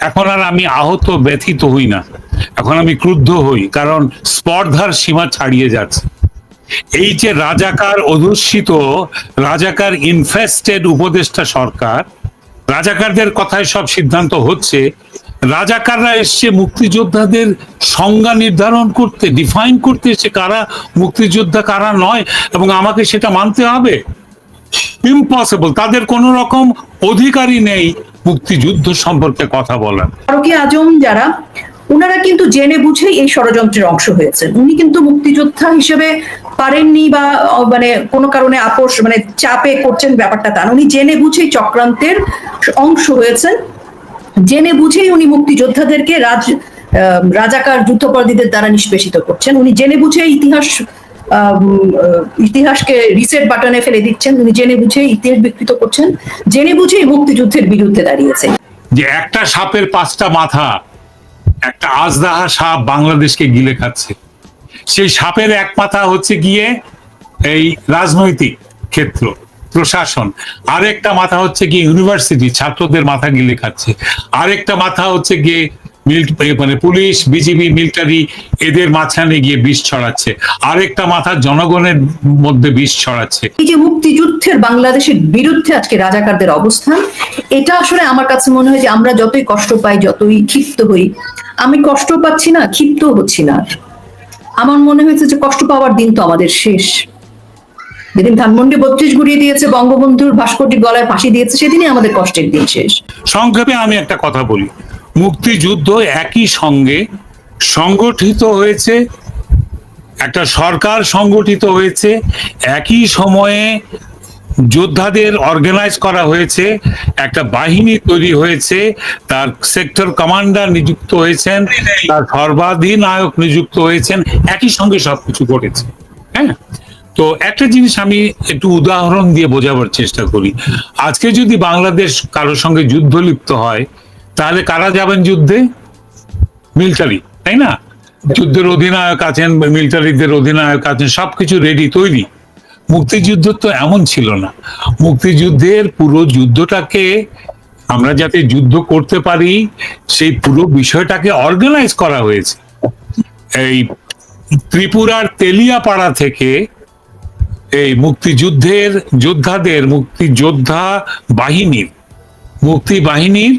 এখন আর আমি আহত, ব্যথিত হই না। এখন আমি ক্রুদ্ধ হই, কারণ স্পর্ধার সীমা ছাড়িয়ে যাচ্ছে। এই যে রাজাকার অধুষ্ঠিত রাজাকার ইনফেস্টেড উপদেষ্টা সরকার, রাজাকারদের কথায় সব সিদ্ধান্ত হচ্ছে, রাজাকাররা এসছে মুক্তিযোদ্ধাদের সংজ্ঞা নির্ধারণ করতে ডিফাইন করতে এসছে কারা মুক্তিযোদ্ধা, কারা নয়, এবং আমাকে সেটা মানতে হবে। ইম্পসিবল তাদের কোনো রকম অধিকারই নেই। মুক্তিযুদ্ধ সম্পর্কে কথা বলার ফারুকি আজম যারা ওনারা কিন্তু জেনে বুঝেই এই ষড়যন্ত্রের অংশ হয়েছেন। উনি কিন্তু মুক্তিযোদ্ধা হিসেবে পারেননি বা মানে কোনো কারণে আপোষ মানে চাপে করছেন ব্যাপারটা তা উনি জেনে বুঝেই চক্রান্তের অংশ হয়েছেন। জেনে বুঝেই উনি মুক্তিযোদ্ধাদেরকে রাজ রাজাকার যুদ্ধপরাধীদের দ্বারা নিষ্পেষিত করছেন। উনি জেনে বুঝে ইতিহাস ইতিহাসকে রিসেট বাটনে ফেলে দিচ্ছেন। উনি জেনে বুঝে ইতিহাস বিকৃত করছেন। জেনে বুঝেই মুক্তিযুদ্ধের বিরুদ্ধে দাঁড়িয়েছে। যে একটা সাপের পাঁচটা মাথা, একটা আজদাহা সাপ বাংলাদেশকে গিলে খাচ্ছে। সেই সাপের এক মাথা হচ্ছে গিয়ে এই রাজনৈতিক ক্ষেত্র, প্রশাসন। আরেকটা মাথা হচ্ছে গিয়ে ইউনিভার্সিটি, ছাত্রদের মাথা গিলে খাচ্ছে। আরেকটা মাথা হচ্ছে গিয়ে মানে পুলিশ বিজিবি মিলিটারি এদের মাঝখানে গিয়ে বিষ ছড়াচ্ছে। আরেকটা মাথা জনগণের মধ্যে বিষ ছড়াচ্ছে। এই যে মুক্তিযুদ্ধের বাংলাদেশের বিরুদ্ধে আজকে রাজাকারদের অবস্থান এটা আসলে আমার কাছে মনে হয় যে আমরা যতই কষ্ট পাই যতই ক্ষিপ্ত হই আমি কষ্ট পাচ্ছি না ক্ষিপ্ত হচ্ছি না। আমার মনে হয়েছে যে কষ্ট পাওয়ার দিন তো আমাদের শেষ। যেদিন ধানমন্ডি বত্রিশ ঘুরিয়ে দিয়েছে বঙ্গবন্ধুর ভাস্কর্যের গলায় ফাঁসি দিয়েছে সেদিনই আমাদের কষ্টের দিন শেষ। সংক্ষেপে আমি একটা কথা বলি। মুক্তিযুদ্ধ একই সঙ্গে সংগঠিত হয়েছে, একটা সরকার সংগঠিত হয়েছে, একই সময়ে যোদ্ধাদের অর্গানাইজ করা হয়েছে, একটা বাহিনী তৈরি হয়েছে, তার সেক্টর কমান্ডার নিযুক্ত হয়েছেন, তার সর্বাধিনায়ক নিযুক্ত হয়েছেন, একই সঙ্গে সবকিছু ঘটেছে হ্যাঁ? তো একটা জিনিস আমি একটু উদাহরণ দিয়ে বোঝাবার চেষ্টা করি। আজকে যদি বাংলাদেশ কারোর সঙ্গে যুদ্ধ লিপ্ত হয় তাহলে কারা যাবেন যুদ্ধে? মিলিটারি তাই না? যুদ্ধের অধিনায়ক আছেন মিলিটারিদের অধিনায়ক আছেন, সবকিছু রেডি তৈরি। মুক্তিযুদ্ধ তো এমন ছিল না। মুক্তিযুদ্ধের পুরো যুদ্ধটাকে আমরা যাতে যুদ্ধ করতে পারি, সেই পুরো বিষয়টাকে অর্গানাইজ করা হয়েছে। এই ত্রিপুরার তেলিয়াপাড়া থেকে এই মুক্তিযুদ্ধের যোদ্ধাদের, মুক্তিযোদ্ধা বাহিনীর, মুক্তি বাহিনীর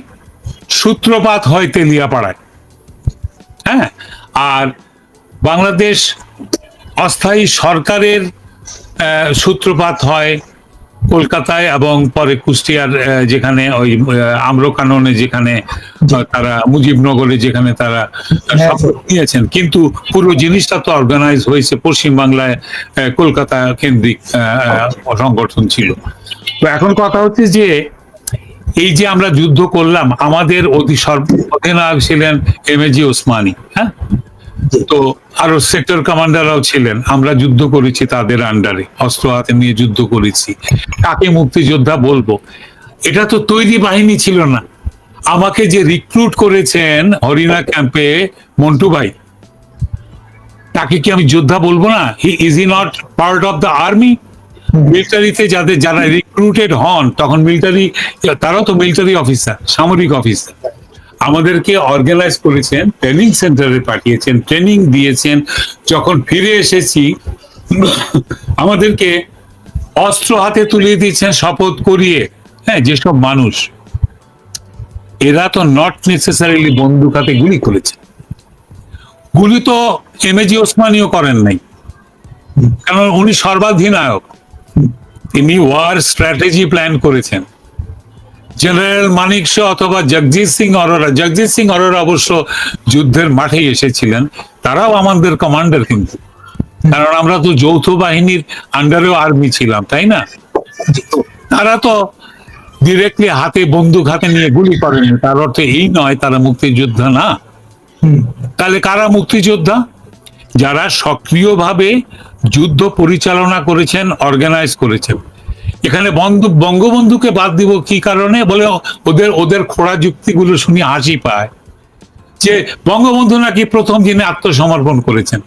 সূত্রপাত হয় তেলিয়াপাড়ায়। হ্যাঁ? আর বাংলাদেশ অস্থায়ী সরকারের সূত্রপাত হয় কলকাতায় এবং পরে কুষ্টিয়ার যেখানে ওই আম্রকাননে যেখানে তারা মুজিবনগরে যেখানে তারা নিয়েছেন। কিন্তু পুরো জিনিসটা তো অর্গানাইজ হয়েছে পশ্চিমবাংলায় কলকাতা কেন্দ্রিক সংগঠন ছিল। তো এখন কথা হচ্ছে যে এই যে আমরা যুদ্ধ করলাম আমাদের অতি সর্ব অধিনায়ক ছিলেন এম এ জি ওসমানী হ্যাঁ? তো আরও সেক্টর কমান্ডাররাও ছিলেন। আমরা যুদ্ধ করেছি তাদের আন্ডারে অস্ত্র হাতে নিয়ে যুদ্ধ করেছি। কাকে মুক্তিযোদ্ধা বলব। এটা তো তৈরি বাহিনী ছিল না। আমাকে যে রিক্রুট করেছেন হরিণা ক্যাম্পে মন্টু ভাই তাকে কি আমি যোদ্ধা বলব না? He is E not part of the army মিলিটারিতে যাদের, যারা রিক্রুটেড হন, তখন মিলিটারি তারাও তো মিলিটারি অফিসার সামরিক অফিসার আমাদেরকে অর্গানাইজ করেছেন ট্রেনিং সেন্টারে পাঠিয়েছেন ট্রেনিং দিয়েছেন। যখন ফিরে এসেছি, আমাদেরকে অস্ত্র হাতে তুলে দিয়েছেন, শপথ করিয়ে। হ্যাঁ যেসব মানুষ, এরা তো নট নেসেসারিলি বন্দুক হাতে গুলি করেছে। গুলি তো এমএজি ওসমানীও করেন নাই। কারণ উনি সর্বাধিনায়ক। তিনি ওয়ার স্ট্র্যাটেজি প্ল্যান করেছেন। জেনারেল মানিক শো অথবা জগজিৎ সিং অরোরা জগজিৎ সিং অরোরা অবশ্য যুদ্ধের মাঠে এসেছিলেন তারাও আমাদের কমান্ডার কিন্তু। কারণ আমরা তো যৌথ বাহিনীর আন্ডারেও আর্মি ছিলাম তাই না? তারা তো ডিরেক্টলি হাতে বন্দুক হাতে নিয়ে গুলি করেনি তার অর্থ এই নয় তারা মুক্তিযোদ্ধা না। তাহলে কারা মুক্তিযোদ্ধা? যারা সক্রিয়ভাবে যুদ্ধ পরিচালনা করেছেন অর্গানাইজ করেছেন। এখানে বন্ধু, বঙ্গবন্ধুকে বাদ দিব কি কারণে? বলে ওদের ওদের খোড়া যুক্তিগুলো শুনি হাসি পায়। যে বঙ্গবন্ধু নাকি প্রথম দিনে আত্মসমর্পণ করেছেন।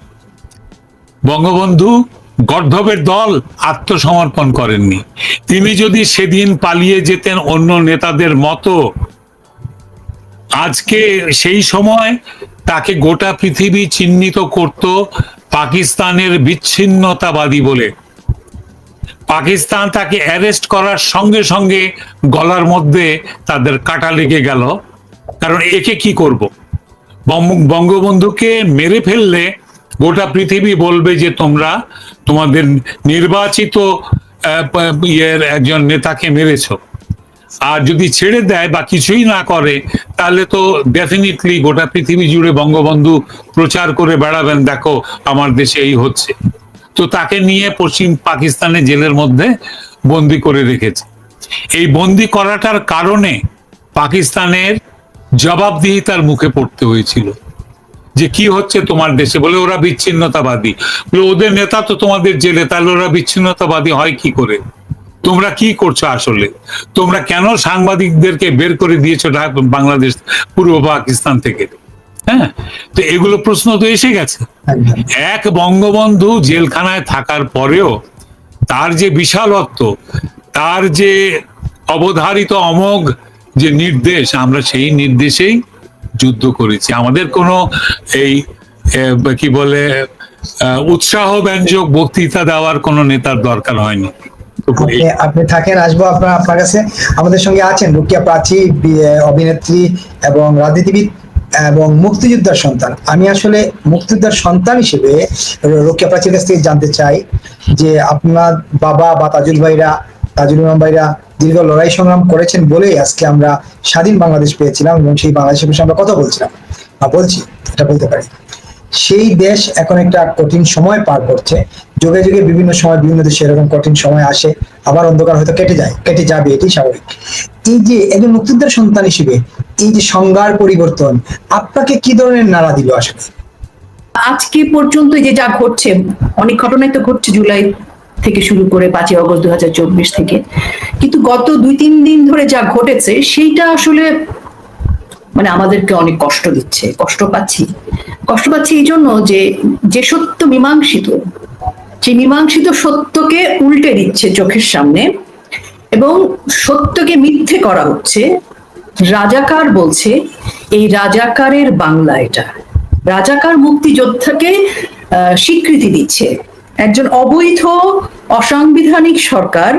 বঙ্গবন্ধু গর্ধবের দল আত্মসমর্পণ করেননি। তিনি যদি সেদিন পালিয়ে যেতেন অন্য নেতাদের মতো, আজকে সেই সময় তাকে গোটা পৃথিবী চিহ্নিত করত পাকিস্তানের বিচ্ছিন্নতাবাদী বলে। পাকিস্তান তাকে অ্যারেস্ট করার সঙ্গে সঙ্গে গলার মধ্যে তাদের কাটা লেগে গেল। কারণ একে কি করব? বঙ্গবন্ধুকে মেরে ফেললে গোটা পৃথিবী বলবে যে তোমরা তোমাদের নির্বাচিত একজন নেতাকে মেরেছো। আর যদি ছেড়ে দেয় বা কিছুই না করে, তাহলে তো ডেফিনেটলি গোটা পৃথিবী জুড়ে বঙ্গবন্ধু প্রচার করে বেড়াবেন। দেখো, আমার দেশে এই হচ্ছে। তো তাকে নিয়ে পশ্চিম পাকিস্তানের জেলের মধ্যে বন্দি করে রেখেছে। এই বন্দি করাটার কারণে পাকিস্তানের জবাবদিহিতার মুখে পড়তে হয়েছিল। যে কি হচ্ছে তোমার দেশে বলে ওরা বিচ্ছিন্নতাবাদী। ওদের নেতা তো তোমাদের জেলে, তাহলে ওরা বিচ্ছিন্নতাবাদী হয় কি করে? তোমরা কি করছ আসলে? তোমরা কেন সাংবাদিকদেরকে বের করে দিয়েছ বাংলাদেশ, পূর্ব পাকিস্তান থেকে? হ্যাঁ? তো এগুলো প্রশ্ন তো এসে গেছে। এক বঙ্গবন্ধু জেলখানায় থাকার পরেও তার যে বিশালত্ব, তার যে অবধারিত অমোঘ যে নির্দেশ, আমরা সেই নির্দেশেই যুদ্ধ করেছি। আমাদের কোনো এই কি বলে উৎসাহ ব্যঞ্জক বক্তৃতা দেওয়ার কোনো নেতার দরকার হয়নি। আপনি থাকেন, আসব আপনার আপনার কাছে। আমাদের সঙ্গে আছেন রুকিয়া প্রাচী অভিনেত্রী এবং রাজনীতিবিদ এবং মুক্তিযোদ্ধার সন্তান। আমি আসলে মুক্তিযোদ্ধার সন্তান হিসেবে র- রুকিয়া প্রাচীর কাছ থেকে জানতে চাই যে আপনার বাবা বা তাজুল ভাইরা, তাজুল ইমাম ভাইরা দীর্ঘ লড়াই সংগ্রাম করেছেন বলেই আজকে আমরা স্বাধীন বাংলাদেশ পেয়েছিলাম এবং সেই বাংলাদেশের বিষয়ে আমরা কথা বলছিলাম। বা বলছি, এটা বলতে পারি। সেই দেশ এখন একটা কঠিন সময় পার করছে। যুগে যুগে বিভিন্ন সময় বিভিন্ন দেশে এরকম কঠিন সময় আসে, আবার অন্ধকার হয়তো কেটে যায়, কেটে যাবে এটি স্বাভাবিক। এই যে একজন মুক্তিযোদ্ধার সন্তান হিসেবে এই যে সংজ্ঞার পরিবর্তন, আপনাকে কি ধরনের নাড়া দিল আসলে আজকে পর্যন্ত যে যা ঘটছে, অনেক ঘটনাই তো ঘটছে জুলাই থেকে শুরু করে পাঁচই অগস্ট দু হাজার চব্বিশ থেকে। কিন্তু গত দুই তিন দিন ধরে যা ঘটেছে, সেইটা আসলে মানে আমাদেরকে অনেক কষ্ট দিচ্ছে, কষ্ট পাচ্ছি। কষ্ট পাচ্ছি এই জন্য যে যে সত্য মীমাংসিত সেই মীমাংসিত সত্যকে উল্টে দিচ্ছে চোখের সামনে এবং সত্যকে মিথ্যে করা হচ্ছে, রাজাকার বলছে, এই রাজাকারের বাংলা এটা। রাজাকার মুক্তিযোদ্ধাকে স্বীকৃতি দিচ্ছে। একজন অবৈধ, অসাংবিধানিক সরকার,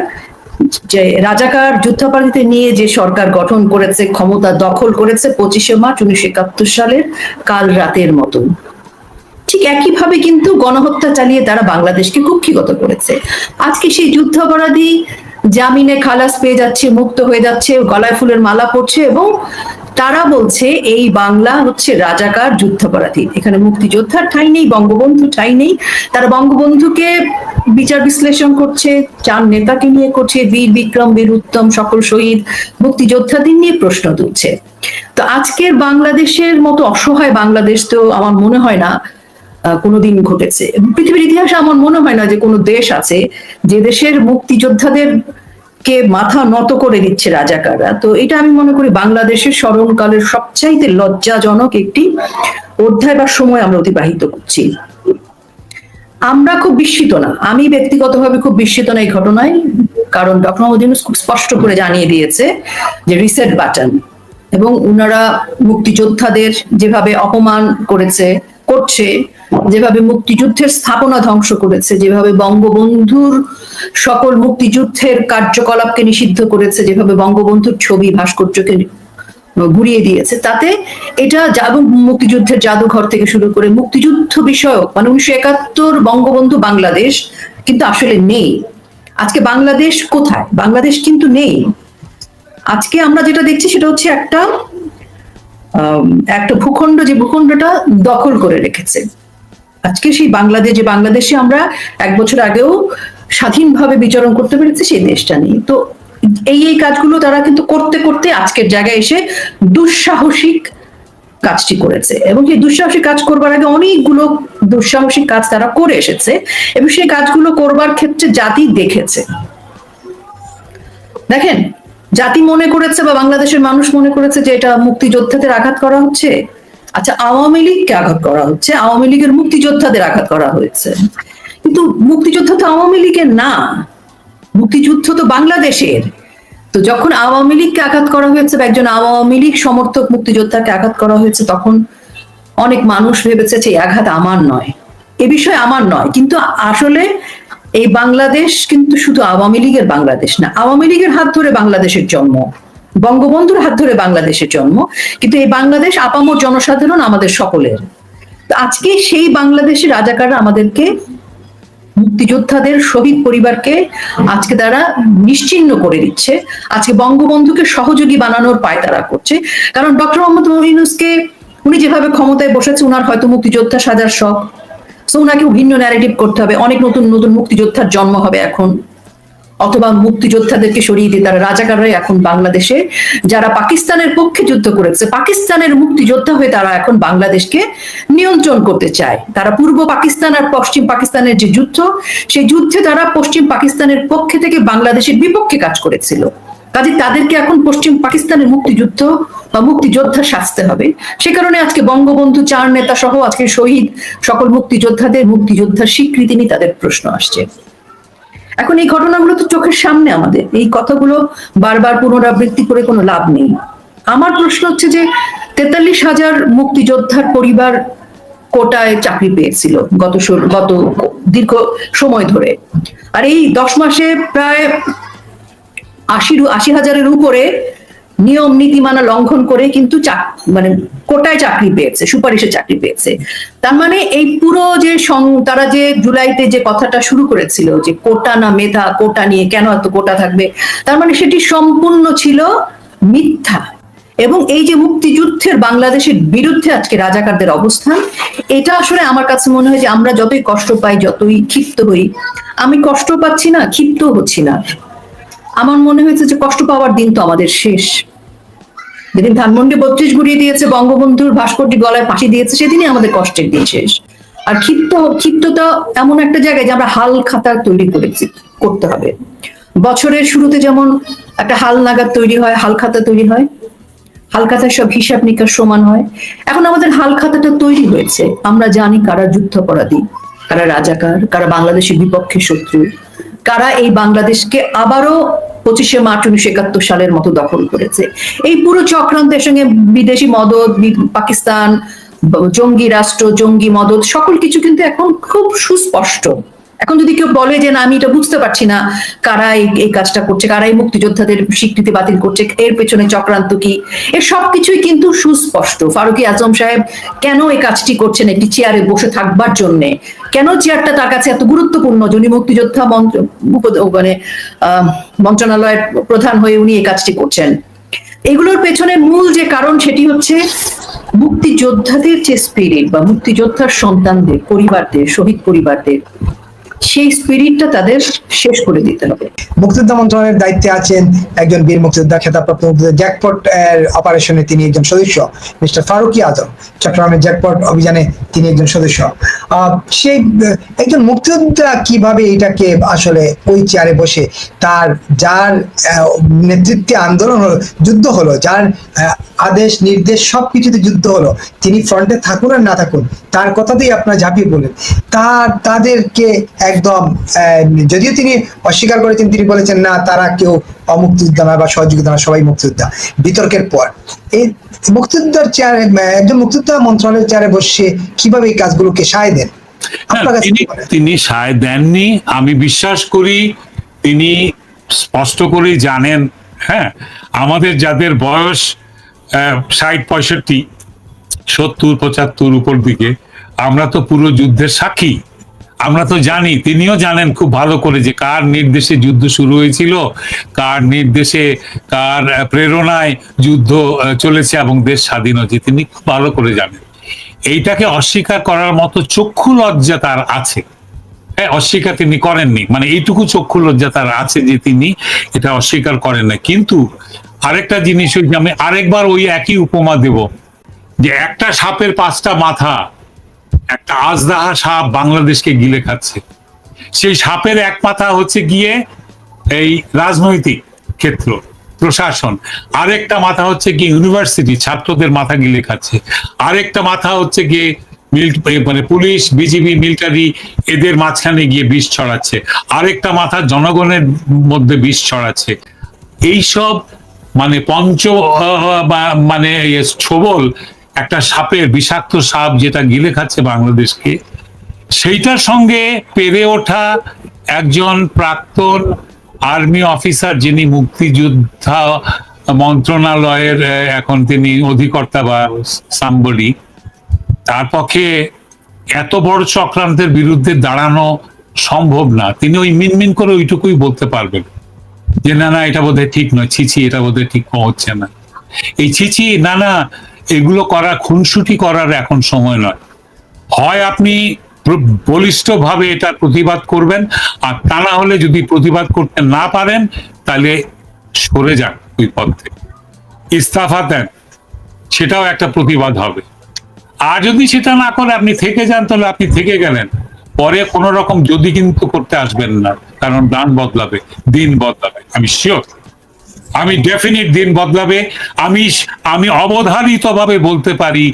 যে রাজাকার যুদ্ধাপরাধীদের নিয়ে যে সরকার গঠন করেছে, ক্ষমতা দখল করেছে পঁচিশে মার্চ উনিশশো একাত্তর সালের কাল রাতের মতন। ঠিক একইভাবে কিন্তু গণহত্যা চালিয়ে তারা বাংলাদেশকে কুক্ষিগত করেছে। আজকে সেই যুদ্ধাপরাধী জামিনে খালাস পেয়ে যাচ্ছে, মুক্ত হয়ে যাচ্ছে, গলায় ফুলের মালা পড়ছে এবং তারা বলছে এই বাংলা হচ্ছে রাজাকার যুদ্ধাপরাধী। এখানে মুক্তিযোদ্ধার ঠাই নেই, বঙ্গবন্ধু ঠাই নেই। তারা বঙ্গবন্ধুকে বিচার বিশ্লেষণ করছে, চার নেতাকে নিয়ে করছে, বীর, বিক্রম, বীর, উত্তম, সকল শহীদ, মুক্তিযোদ্ধাদের নিয়ে প্রশ্ন তুলছে। তো আজকের বাংলাদেশের মতো অসহায় বাংলাদেশ তো আমার মনে হয় না কোনোদিন ঘটেছে। পৃথিবীর ইতিহাসে আমার মনে হয় না যে কোনো দেশ আছে যে দেশের মুক্তিযোদ্ধাদের কে মাথা নত করে দিচ্ছে রাজাকাররা। তো এটা আমি মনে করি বাংলাদেশের স্মরণকালের সবচাইতে লজ্জাজনক একটি অধ্যায় বা সময় আমরা অতিবাহিত করছি। আমরা খুব বিস্মিত না। আমি ব্যক্তিগতভাবে খুব বিস্মিত না এই ঘটনায়, কারণ ডক্টর মোহাম্মদ ইউনূস খুব স্পষ্ট করে জানিয়ে দিয়েছে যে রিসেট বাটন এবং উনারা মুক্তিযোদ্ধাদের যেভাবে অপমান করেছে করছে, যেভাবে মুক্তিযুদ্ধের স্থাপনা ধ্বংস করেছে, যেভাবে বঙ্গবন্ধুর সকল মুক্তিযুদ্ধের কার্যকলাপকে নিষিদ্ধ করেছে, যেভাবে বঙ্গবন্ধুর ছবি ভাস্কর্যকে ঘুরিয়ে দিয়েছে, তাতে এটা এবং মুক্তিযুদ্ধের জাদুঘর থেকে শুরু করে মুক্তিযুদ্ধ বিষয়ক মানে উনিশশো একাত্তর বঙ্গবন্ধু বাংলাদেশ কিন্তু আসলে নেই। আজকে বাংলাদেশ কোথায়? বাংলাদেশ কিন্তু নেই। আজকে আমরা যেটা দেখছি সেটা হচ্ছে একটা একটা ভূখণ্ড, যে ভূখণ্ডটা দখল করে রেখেছে। আজকে সেই বাংলাদেশ, যে বাংলাদেশে আমরা এক বছর আগেও স্বাধীনভাবে বিচরণ করতে পেরেছি, সেই দেশটা নেই তো এই এই কাজগুলো তারা কিন্তু করতে করতে আজকের জায়গায় এসে দুঃসাহসিক কাজটি করেছে। এবং সেই দুঃসাহসিক কাজ করবার আগে অনেকগুলো দুঃসাহসিক কাজ তারা করে এসেছে এবং সেই কাজগুলো করবার ক্ষেত্রে জাতি দেখেছে। দেখেন জাতি মনে করেছে বা বাংলাদেশের মানুষ মনে করেছে যে এটা মুক্তিযোদ্ধাদের আঘাত করা হচ্ছে? আচ্ছা আওয়ামী লীগকে আঘাত করা হচ্ছে, আওয়ামী লীগের মুক্তিযোদ্ধাদের আঘাত করা হয়েছে। কিন্তু মুক্তিযোদ্ধা তো আওয়ামী লীগের না, মুক্তিযুদ্ধ তো বাংলাদেশের। তো যখন আওয়ামী লীগকে আঘাত করা হয়েছে বা একজন আওয়ামী লীগ সমর্থক মুক্তিযোদ্ধাকে আঘাত করা হয়েছে, তখন অনেক মানুষ ভেবেছে যে আঘাত আমার নয়। এ বিষয়ে আমার নয়। কিন্তু আসলে এই বাংলাদেশ কিন্তু শুধু আওয়ামী লীগের বাংলাদেশ না, আওয়ামী লীগের হাত ধরে বাংলাদেশের জন্ম, বঙ্গবন্ধুর হাত ধরে বাংলাদেশের জন্ম, কিন্তু এই বাংলাদেশ আপামর জনসাধারণ আমাদের সকলের। আজকে সেই বাংলাদেশের রাজাকাররা আমাদেরকে মুক্তিযোদ্ধাদের, শহীদ পরিবারকে আজকে তারা নিশ্চিহ্ন করে দিচ্ছে। আজকে বঙ্গবন্ধুকে সহযোগী বানানোর পায় তারা করছে। কারণ ডক্টর মোহাম্মদ ইউনুসকে উনি যেভাবে ক্ষমতায় বসেছে, উনার হয়তো মুক্তিযোদ্ধা সাজার শখ। তো উনাকে ভিন্ন ন্যারেটিভ করতে হবে। অনেক নতুন নতুন মুক্তিযোদ্ধার জন্ম হবে এখন। অথবা মুক্তিযোদ্ধাদেরকে সরিয়ে দিয়ে তারা রাজাকাররাই এখন বাংলাদেশে। যারা পাকিস্তানের পক্ষে যুদ্ধ করেছে, পাকিস্তানের মুক্তিযোদ্ধা হয়ে তারা এখন বাংলাদেশকে নিয়ন্ত্রণ করতে চায়। তারা পূর্ব পাকিস্তান আর পশ্চিম পাকিস্তানের যে যুদ্ধ, সেই যুদ্ধে তারা পশ্চিম পাকিস্তানের পক্ষে থেকে বাংলাদেশের বিপক্ষে কাজ করেছিল। কাজে তাদেরকে এখন পশ্চিম পাকিস্তানের মুক্তিযুদ্ধ বা মুক্তিযোদ্ধা সাজতে হবে। সে কারণে আজকে বঙ্গবন্ধু চার নেতা সহ আজকে শহীদ সকল মুক্তিযোদ্ধাদের মুক্তিযোদ্ধার স্বীকৃতি নিয়ে তাদের প্রশ্ন আসছে। এখন এই ঘটনাগুলো তো চোখের সামনে আমাদের। এই কথাগুলো বারবার পুনরাবৃত্তি করে কোনো লাভ নেই। আমার প্রশ্ন হচ্ছে যে, তেতাল্লিশ হাজার মুক্তিযোদ্ধার পরিবার কোটায় চাকরি পেয়েছিল গত গত দীর্ঘ সময় ধরে। আর এই দশ মাসে প্রায় আশি আশি হাজারের উপরে নিয়ম নীতিমানা লঙ্ঘন করে কিন্তু মানে কোটায় চাকরি পেয়েছে, সুপারিশে চাকরি পেয়েছে। তার মানে এই পুরো যে তারা যে জুলাইতে যে কথাটা শুরু করেছিল যে কোটা না মেধা, কোটা নিয়ে কেন এত কোটা থাকবে, তার মানে সেটি সম্পূর্ণ ছিল মিথ্যা। এবং এই যে মুক্তিযুদ্ধের বাংলাদেশের বিরুদ্ধে আজকে রাজাকারদের অবস্থান, এটা আসলে আমার কাছে মনে হয় যে আমরা যতই কষ্ট পাই, যতই ক্ষিপ্ত হই, আমি কষ্ট পাচ্ছি না, ক্ষিপ্ত হচ্ছি না। আমার মনে হয়েছে যে কষ্ট পাওয়ার দিন তো আমাদের শেষ। যেদিন ধানমন্ডি বত্রিশ ঘুরিয়ে দিয়েছে বঙ্গবন্ধুর ভাস্কর্য গলায় ফাঁসি দিয়েছে, সেদিনই আমাদের কষ্টের দিন শেষ। আর ক্ষিপ্ত, ক্ষিপ্ততা এমন একটা জায়গায় যে আমরা হাল খাতা তৈরি করেছি, করতে হবে। বছরের শুরুতে যেমন একটা হাল নাগাদ তৈরি হয়, হাল খাতা তৈরি হয়, হাল খাতায় সব হিসাব নিকাশ সমান হয়। এখন আমাদের হাল খাতাটা তৈরি হয়েছে। আমরা জানি কারা যুদ্ধাপরাধী, কারা রাজাকার, কারা বাংলাদেশের বিপক্ষে শত্রু, কারা এই বাংলাদেশকে আবারও পঁচিশে মার্চ উনিশশো একাত্তর সালের মতো দখল করেছে। এই পুরো চক্রান্তের সঙ্গে বিদেশি মদত পাকিস্তান, জঙ্গি রাষ্ট্র, জঙ্গি মদত, সকল কিছু কিন্তু এখন খুব সুস্পষ্ট। এখন যদি কেউ বলে যে, না, আমি এটা বুঝতে পারছি না কারা এই কাজটা করছে কারা এই মুক্তিযোদ্ধাদের স্বীকৃতি বাতিল করছে, এর পেছনে চক্রান্ত কি? এর সবকিছুই কিন্তু সুস্পষ্ট। ফারুকি আজম সাহেব, কেন এই কাজটি করছেন একটি চেয়ারে বসে থাকবার জন্যে? কেন চেয়ারটা তার কাছে এত গুরুত্বপূর্ণ? যিনি মুক্তিযোদ্ধা মানে মন্ত্রণালয়ের প্রধান হয়ে উনি এই কাজটি করছেন। এগুলোর পেছনে মূল যে কারণ সেটি হচ্ছে মুক্তিযোদ্ধাদের যে স্পিরিট বা মুক্তিযোদ্ধার সন্তানদের, পরিবারদের, শহীদ পরিবারদের সেই স্পিরিটটা তাদের শেষ করে দিতে হবে। মুক্তিযোদ্ধা মন্ত্রণালয়ের দায়িত্বে আছেন একজন বীর মুক্তিযোদ্ধা, খেতাবপ্রাপ্ত মুক্তিযোদ্ধা জ্যাকপট, এর অপারেশনে তিনি একজন সদস্য, মিস্টার ফারুকি আজম। চট্টগ্রামের জ্যাকপট অভিযানে তিনি একজন সদস্য। সেই, একজন মুক্তিযোদ্ধা কীভাবে এটাকে আসলে ওই চেয়ারে বসে, তার, যার নেতৃত্বে আন্দোলন হলো, যুদ্ধ হলো, যার আদেশ নির্দেশ সবকিছুতে যুদ্ধ হলো। তিনি ফ্রন্টে থাকুন আর না থাকুন তার কথাতেই আপনার ঝাঁপিয়ে পড়লেন। তার তাদেরকে একদম যদিও তিনি অস্বীকার করেছেন তিনি বলেছেন না তারা কেউ অমুক্তিযোদ্ধা নয় বা সহযোগিতা নয় সবাই মুক্তিযোদ্ধা। বিতর্কের পর এই মুক্তিযোদ্ধার চেয়ারে একজন মুক্তিযোদ্ধা মন্ত্রণালয়ের চেয়ারে বসে কীভাবে এই কাজগুলোকে সায় দেন? হয়? তিনি সায় দেননি আমি বিশ্বাস করি তিনি স্পষ্ট করেই জানেন হ্যাঁ আমাদের যাদের বয়স ষাট, পঁয়ষট্টি, সত্তর, পঁচাত্তর উপর দিকে। আমরা তো পুরো যুদ্ধের সাক্ষী। আমরা তো জানি, তিনিও জানেন খুব ভালো করে যে কার নির্দেশে যুদ্ধ শুরু হয়েছিল, কার নির্দেশে, কার প্রেরণায় যুদ্ধ চলেছে এবং দেশ স্বাধীন হয়েছে, তিনি খুব ভালো করে জানেন। এইটাকে অস্বীকার করার মতো চক্ষু লজ্জা তার আছে। হ্যাঁ অস্বীকার তিনি করেননি। মানে এইটুকু চক্ষু লজ্জা তার আছে যে তিনি এটা অস্বীকার করেন না কিন্তু আরেকটা জিনিস হচ্ছে আমি আরেকবার ওই একই উপমা দেব, যে একটা সাপের পাঁচটা মাথা, একটা আজদাহা সাপ বাংলাদেশকে গিলে খাচ্ছে। সেই সাপের এক মাথা হচ্ছে গিয়ে এই রাজনৈতিক ক্ষেত্র, প্রশাসন। আরেকটা মাথা হচ্ছে গিয়ে ইউনিভার্সিটি, ছাত্রদের মাথা গিলে খাচ্ছে। আরেকটা মাথা হচ্ছে গিয়ে মানে পুলিশ, বিজিবি, মিলিটারি, এদের মাঝখানে গিয়ে বিষ ছড়াচ্ছে। আরেকটা মাথা জনগণের মধ্যে বিষ ছড়াচ্ছে। এইসব মানে পঞ্চ মানে ছোবল, একটা সাপের বিষাক্ত সাপ যেটা গিলে খাচ্ছে বাংলাদেশকে, সেইটার সঙ্গে পেরে ওঠা একজন প্রাক্তন আর্মি অফিসার যিনি মুক্তিযোদ্ধা মন্ত্রণালয়ের এখন তিনি অধিকর্তা বা সাম্বলি, তার পক্ষে এত বড় চক্রান্তের বিরুদ্ধে দাঁড়ানো সম্ভব না। তিনি ওই মিনমিন করে ওইটুকুই বলতে পারবেন। যে, না না, এটা বোধহয় ঠিক নয়। ছিছি এটা বোধহয় ঠিক হচ্ছে না। এই ছিছি না না, এগুলো করা খুনসুটি করার এখন সময় নয়। হয় আপনি বলিষ্ঠ ভাবে এটা প্রতিবাদ করবেন, আর তা না হলে যদি প্রতিবাদ করতে না পারেন, তাহলে সরে যান ওই পদ থেকে। ইস্তফা দেন, সেটাও একটা প্রতিবাদ হবে। আর যদি সেটা না করে আপনি থেকে যান, তাহলে আপনি থেকে গেলেন। পরে কোন রকম যদি কিন্তু করতে আসবেন না, কারণ দান বদলাবে, দিন বদলাবে। আমি শিওর আমি ডেফিনিট দিন বদলাবে, আমি আমি অবধারিত ভাবে বলতে পারি,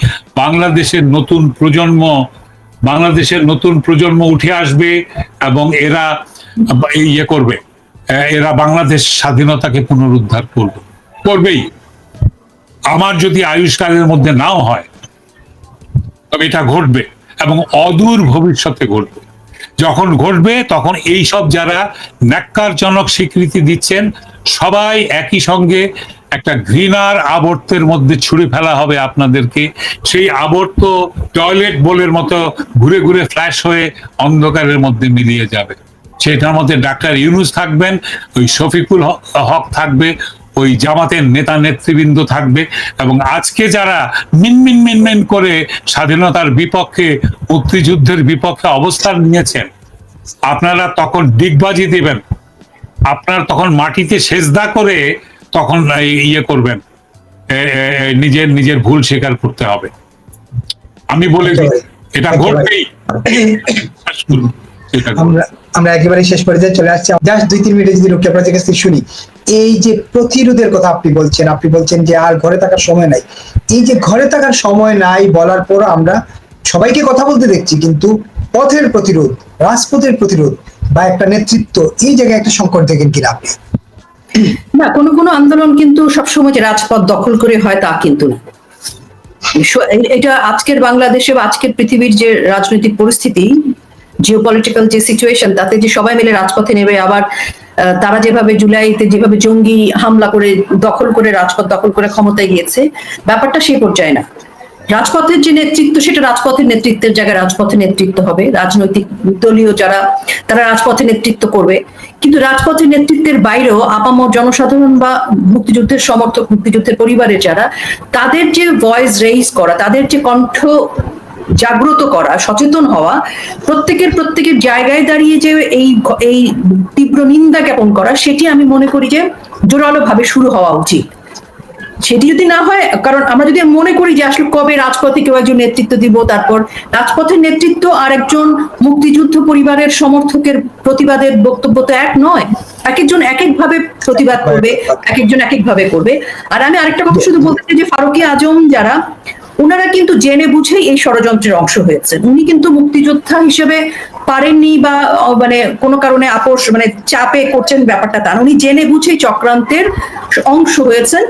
বাংলাদেশের নতুন প্রজন্ম, বাংলাদেশের নতুন প্রজন্ম উঠে আসবে এবং এরা ইয়ে করবে, এরা বাংলাদেশ স্বাধীনতাকে পুনরুদ্ধার করবে। করবেই। আমার যদি আয়ুষ্কালের মধ্যে নাও হয়, তবে এটা ঘটবে এবং অদূর ভবিষ্যতে ঘটবে। যখন ঘটবে, তখন এই সব যারা ন্যাক্কারজনক স্বীকৃতি দিচ্ছেন, সবাই একই সঙ্গে একটা ঘৃণার আবর্তের মধ্যে ছুড়ে ফেলা হবে আপনাদেরকে। সেই আবর্ত টয়লেট বোলের মতো ঘুরে ঘুরে ফ্ল্যাশ হয়ে অন্ধকারের মধ্যে মিলিয়ে যাবে। সেটার মধ্যে ডাক্তার ইউনুস থাকবেন, ওই শফিকুল হক থাকবে ওই জামাতের নেতা নেতৃবৃন্দ থাকবে এবং আজকে যারা মিনমিন মিনমিন করে স্বাধীনতার বিপক্ষে মুক্তিযুদ্ধের বিপক্ষে অবস্থান নিয়েছেন আপনারা তখন ডিগবাজি দিবেন। আপনার তখন মাটিতে সেজদা করে তখন ইয়ে করবেন। নিজের নিজের ভুল স্বীকার করতে হবে। আমি বলে দিই এটা ঘটবেই। আমরা একেবারে শেষ পর্যায়ে চলে আসছি। জাস্ট দুই, তিন মিনিটে যদি রুকিয়া আপনার কাছ শুনি, এই যে প্রতিরোধের কথা আপনি বলছেন আপনি বলছেন যে আর ঘরে থাকার সময় নাই। এই যে ঘরে থাকার সময় নাই বলার পর আমরা সবাইকে কথা বলতে দেখছি, কিন্তু পথের প্রতিরোধ, রাজপথের প্রতিরোধ বা একটা নেতৃত্ব, এই জায়গায় একটা সংকট দেখেন কিনা আপনি? না, কোনো কোনো আন্দোলন কিন্তু সবসময় যে রাজপথ দখল করে হয় তা কিন্তু না। এটা আজকের বাংলাদেশে বা আজকের পৃথিবীর যে রাজনৈতিক পরিস্থিতি জিওপলিটিক্যাল যে সিচুয়েশন তাতে যে সবাই মিলে রাজপথে নেবে, আবার তারা যেভাবে জুলাইতে যেভাবে জঙ্গি হামলা করে দখল করে রাজপথ দখল করে ক্ষমতায় গিয়েছে, ব্যাপারটা সেই পর্যায়ে না। রাজপথের যে নেতৃত্ব, সেটা রাজপথের নেতৃত্বের জায়গায় রাজপথের নেতৃত্ব হবে। রাজনৈতিক দলীয় যারা, তারা রাজপথে নেতৃত্ব করবে। কিন্তু রাজপথের নেতৃত্বের বাইরেও আপামর জনসাধারণ বা মুক্তিযুদ্ধের সমর্থক, মুক্তিযুদ্ধের পরিবারের যারা, তাদের যে ভয়েস রেইজ করা, তাদের যে কণ্ঠ জাগ্রত করা সচেতন হওয়া প্রত্যেকের প্রত্যেকের জায়গায় দাঁড়িয়ে যে এই এই তীব্র নিন্দা জ্ঞাপন করা সেটি আমি মনে করি যে জোরালো ভাবে শুরু হওয়া উচিত। সেটি যদি না হয় কারণ আমরা যদি মনে করি যে আসলে কবে রাজপথে কেউ একজন নেতৃত্ব দিব তারপর রাজপথের নেতৃত্ব আর একজন মুক্তিযুদ্ধ পরিবারের সমর্থকের প্রতিবাদের বক্তব্য তো এক নয় এক একজন এক এক ভাবে প্রতিবাদ করবে এক একজন এক এক ভাবে করবে। আর আমি আরেকটা কথা শুধু বলতে চাই যে ফারুকি আজম যারা ওনারা কিন্তু জেনে বুঝেই এই ষড়যন্ত্রের অংশ হয়েছেন। উনি কিন্তু মুক্তিযোদ্ধা হিসেবে পারেননি বা মানে কোনো কারণে আপোষ মানে চাপে করছেন ব্যাপারটা তা উনি জেনে বুঝেই চক্রান্তের অংশ হয়েছেন।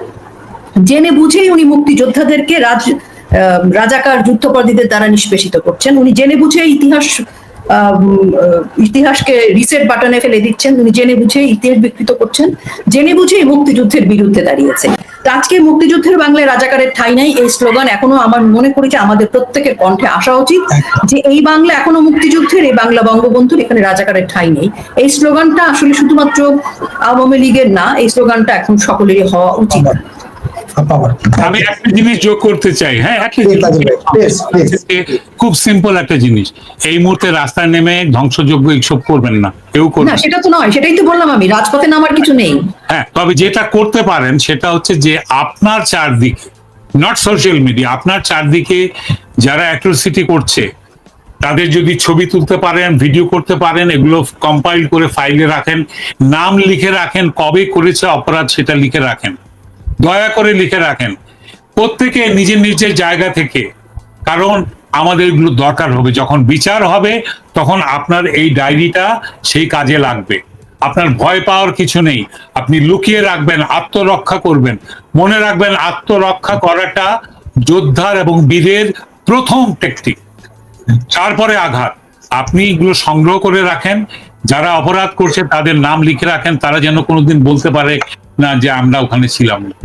জেনে বুঝেই উনি মুক্তিযোদ্ধাদেরকে রাজ রাজাকার যুদ্ধপরাধীদের দ্বারা নিষ্পেষিত করছেন। উনি জেনে বুঝে ইতিহাস ইতিহাসকে রিসেট বাটনে ফেলে দিচ্ছেন। উনি জেনে বুঝে ইতিহাস বিকৃত করছেন। জেনে বুঝেই মুক্তিযুদ্ধের বিরুদ্ধে দাঁড়িয়েছে আজকে মুক্তিযুদ্ধের বাংলায় রাজাকারের ঠাই নাই। এই স্লোগান এখনও আমার মনে করি যে আমাদের প্রত্যেকের কণ্ঠে আসা উচিত যে এই বাংলা এখনও মুক্তিযুদ্ধের এই বাংলা বঙ্গবন্ধুর এখানে রাজাকারের ঠাই নেই। এই স্লোগানটা আসলে শুধুমাত্র আওয়ামী লীগের না এই স্লোগানটা এখন সকলেরই হওয়া উচিত। আমি একটা জিনিস যোগ করতে চাই। হ্যাঁ. খুব সিম্পল একটা জিনিস। এই মুহূর্তে রাস্তায় নেমে ধ্বংসযোগ্য এইসব করবেন না। কেউ করবেন না। সেটা তো নয় সেটাই তো বললাম আমি। রাজপথে নামার কিছু নেই। হ্যাঁ তবে যেটা করতে পারেন সেটা হচ্ছে যে আপনার চারদিকে নট সোশ্যাল মিডিয়া আপনার চারদিকে যারা অ্যাট্রোসিটি করছে তাদের যদি ছবি তুলতে পারেন ভিডিও করতে পারেন এগুলো কম্পাইল করে ফাইলে রাখেন নাম লিখে রাখেন কবে করেছে অপরাধ সেটা লিখে রাখেন। দয়া করে লিখে রাখেন, প্রত্যেকে নিজের নিজের জায়গা থেকে, কারণ আমাদের এগুলো দরকার হবে। যখন বিচার হবে, তখন আপনার এই ডায়েরিটা সেই কাজে লাগবে। আপনার ভয় পাওয়ার কিছু নেই। আপনি লুকিয়ে রাখবেন, আত্মরক্ষা করবেন। মনে রাখবেন, আত্মরক্ষা করাটা যোদ্ধার এবং বীরের প্রথম টেকটিক তারপরে আঘাত। আপনি এগুলো সংগ্রহ করে রাখেন। যারা অপরাধ করছে, তাদের নাম লিখে রাখেন। তারা যেন কোনোদিন বলতে পারে না যে আমরা ওখানে ছিলাম। না